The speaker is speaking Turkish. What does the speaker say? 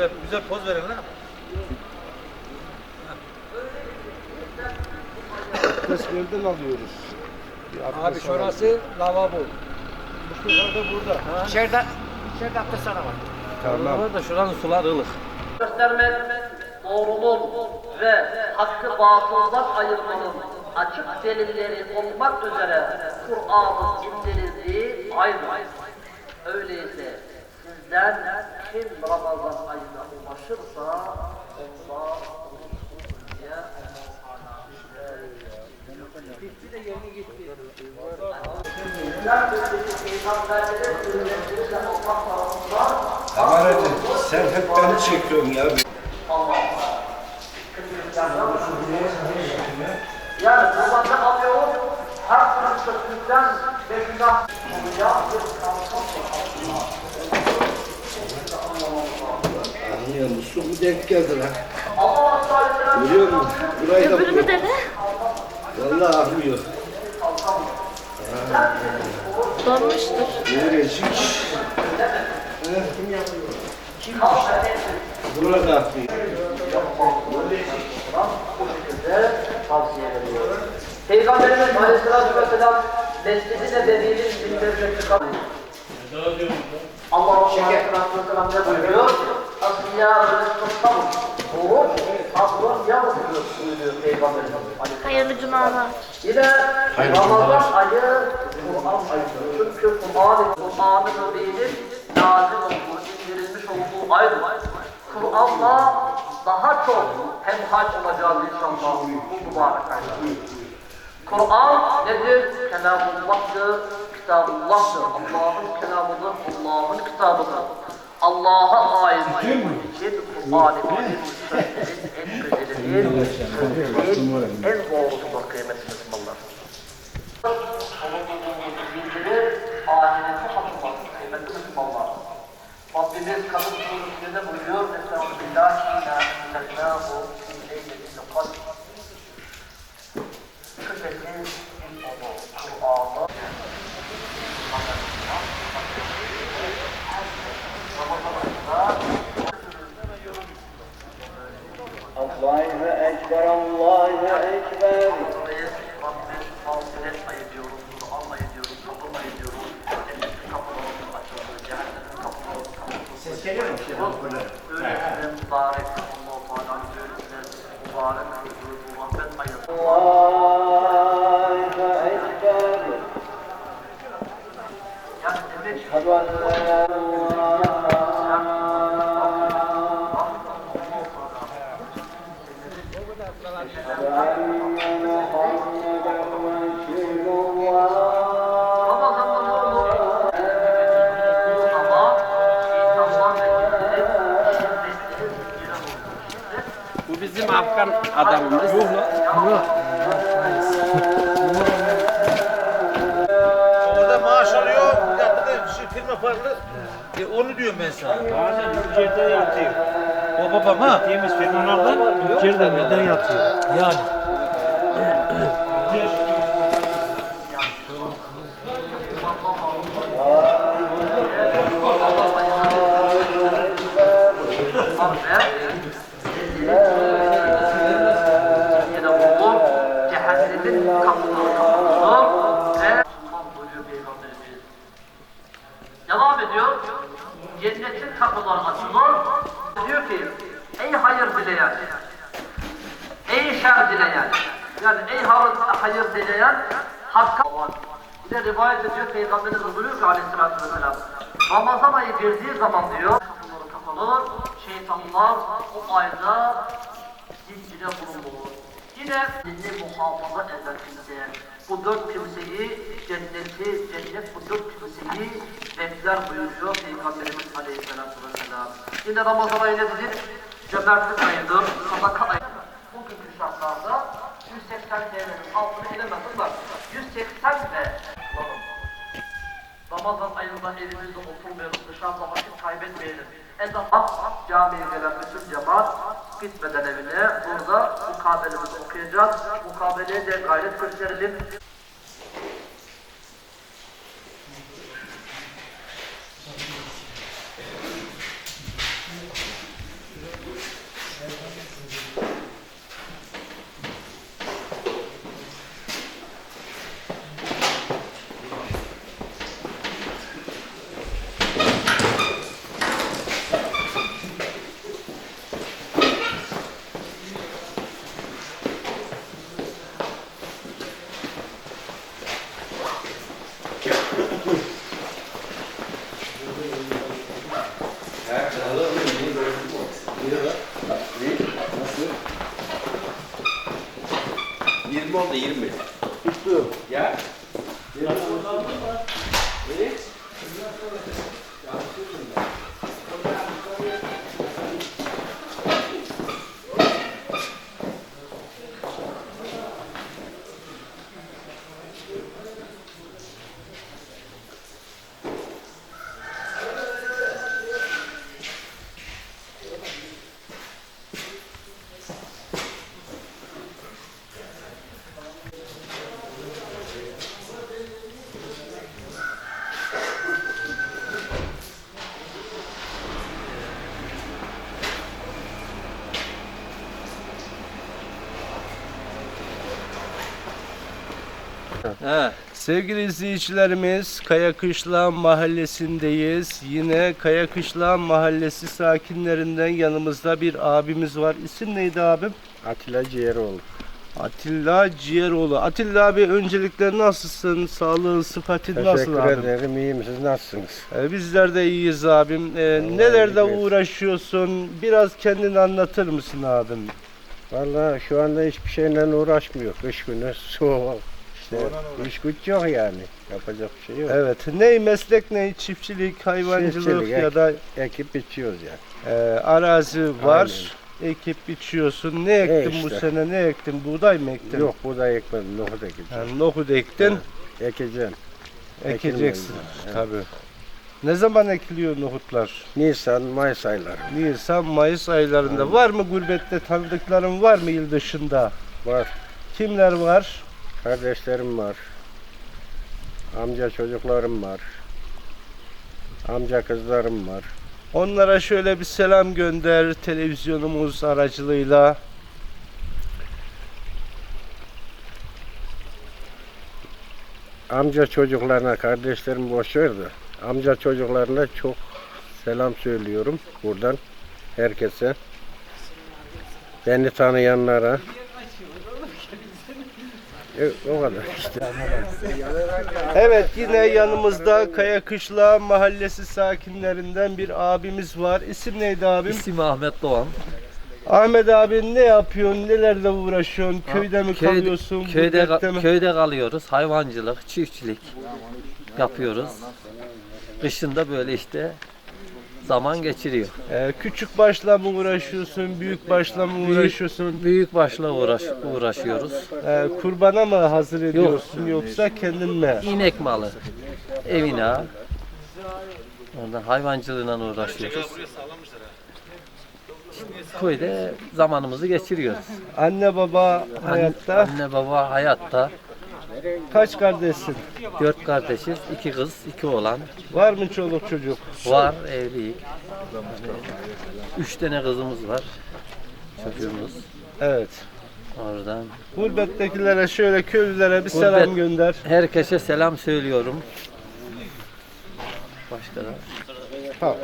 Şöyle güzel poz verin lan. Abdestlerden alıyoruz. Abi şurası lavabo. Mustafa da burada. İçeride, içeride abdest var. Tamam. Var da şuranın suları ılık. göstermek, doğruluğun ve hakkı batıldan ayırmanın açık delilleri olmak üzere Kur'an'ın indirildiği aydır. Öyleyse sizden kim Ramazan ayına ulaşırsa olmak tarafından Kameracı sen hep beni çekiyorsun ya. Yani buradan ne alıyoruz? Her türlü kötülükten ve günah olacak bir kanıtım Anlıyor musun? Bu denk geldi lan. Görüyor musun? Burayı da Öbürünü buluyor. dene. Vallahi akmıyor. Donmuştur. Öğrenci. Burada akmıyor. tavsiye ediyor. Peygamberimiz Aleyhisselatü Vesselam Mescid-i Nebevi'nin minberine çıkamayız. Allah Aleyhisselatü Vesselam ne buyuruyor? Hayırlı cumalar. Yine Ramazan ayı Kur'an ayıdır. Çünkü Kur'an-ı Kur'an-ı Mübin'in nazil olduğu, indirilmiş olduğu aydır. Kur'an'la daha çok hemhal olacağız inşallah bu mübarek ayda. Kur'an nedir? Kelamullah'tır, kitabullah'tır. Allah'ın kelamıdır, Allah'ın kitabıdır. Allah'a ait için Kur'an-ı en güzelidir, sözlerin en doğrusudur kıymetli Müslümanlar. Bildirir, ahireti hatırlatır kıymetli Müslümanlar. Rabbimiz kadın suresinde buyuruyor, Estağfirullah, İlâ İllâhu İllâhu İllâhu Şüphesiz biz onu Ses geliyor mu? Öylesine bizim Afgan adamımız. Orada maaş alıyor. Dakika da şu firma farklı. E, onu diyorum ben sana. Bazen ülkede yatıyor. O babam ha. Temiz firmalardan ülkede neden yatıyor? Yani. Yine cehennemin kapıları kapatılır ve buyuruyor Peygamberimiz. Devam ediyor, cennetin kapıları açılır. Diyor ki, ey hayır dileyen, ey şer dileyen, yani ey hayır, dileyen, hakka bir de rivayet ediyor Peygamberimiz buyuruyor ki aleyhissalatü vesselam, Ramazan ayı girdiği zaman diyor, kapıları kapanır, şeytanlar o ayda zincire vurulur. Yine dinni muhafaza kimse, bu dört kimseyi, cenneti, cennet bu dört kimseyi bekler buyuruyor Peygamberimiz Aleyhisselatü Vesselam. Yine Ramazan ayı nedir? Cömertlik ayıdır, sadaka ayıdır. Bugünkü şartlarda 180 TL'nin altına inemezsin bak. 180 ve Ramazan ayında evimizde oturmayalım, dışarıda vakit kaybetmeyelim. Ezan camiye gelen bütün cemaat gitmeden evine burada mukabelemizi okuyacağız. Mukabeleye de gayret gösterelim. oldu 20. Tuttu. Ya. Sevgili izleyicilerimiz Kaya Kışlağın mahallesindeyiz. Yine Kaya Kışlağın mahallesi sakinlerinden yanımızda bir abimiz var. İsim neydi abim? Atilla Ciğeroğlu. Atilla Ciğeroğlu. Atilla abi öncelikle nasılsın? Sağlığın, sıhhatin nasıl Teşekkür abim? ederim. İyiyim. Siz nasılsınız? Ee, bizler de iyiyiz abim. Ee, nelerde versin. uğraşıyorsun? Biraz kendini anlatır mısın abim? Vallahi şu anda hiçbir şeyle uğraşmıyor. Kış günü soğuk. İşte iş güç yok yani. Yapacak bir şey yok. Evet. Ney meslek ne? Çiftçilik, hayvancılık Çiftçilik, ya ek- da Ekip biçiyoruz yani. e, arazi var. Ekip biçiyorsun. Ne ektin bu işte. sene? Ne ektin? Buğday mı ektin? Yok buğday ekmedim. Nohut ekeceğim. Yani nohut ektin, Ekeceğim. ekeceksin. Evet. Tabii. Ne zaman ekiliyor nohutlar? Nisan, Mayıs ayları. Nisan, Mayıs aylarında. Var mı gurbette tanıdıkların var mı il dışında? Var. Kimler var? Kardeşlerim var. Amca çocuklarım var. Amca kızlarım var. Onlara şöyle bir selam gönder televizyonumuz aracılığıyla. amca çocuklarına, kardeşlerim boş ver de, amca çocuklarına çok selam söylüyorum buradan herkese. Beni tanıyanlara. O kadar işte. Evet yine yanımızda Kaya Kışla mahallesi sakinlerinden bir abimiz var. İsim neydi abim? İsim Ahmet Doğan. Ahmet abi ne yapıyorsun? Nelerle uğraşıyorsun? Köyde mi Köyde- kalıyorsun? Köyde, gurbette mi? köyde kalıyoruz. Hayvancılık, çiftçilik yapıyoruz. Kışında böyle işte zaman geçiriyor. Ee, küçük başla mı uğraşıyorsun? Büyük başla mı uğraşıyorsun? Büyük başla uğraş, uğraşıyoruz. Ee, kurbana mı hazır ediyorsun yoksa kendin mi? İnek malı, evine. Ondan hayvancılığıyla uğraşıyoruz. Köyde zamanımızı geçiriyoruz. Anne baba hayatta. anne baba hayatta. Kaç kardeşsin? Dört kardeşiz, iki kız, iki oğlan. Var mı çoluk çocuk? Var, evliyiz. Yani üç tane kızımız var. Çocuğumuz. Evet. Oradan. Gurbettekilere şöyle köylülere bir Gurbet- selam gönder. Herkese selam söylüyorum. Başka da. Ha,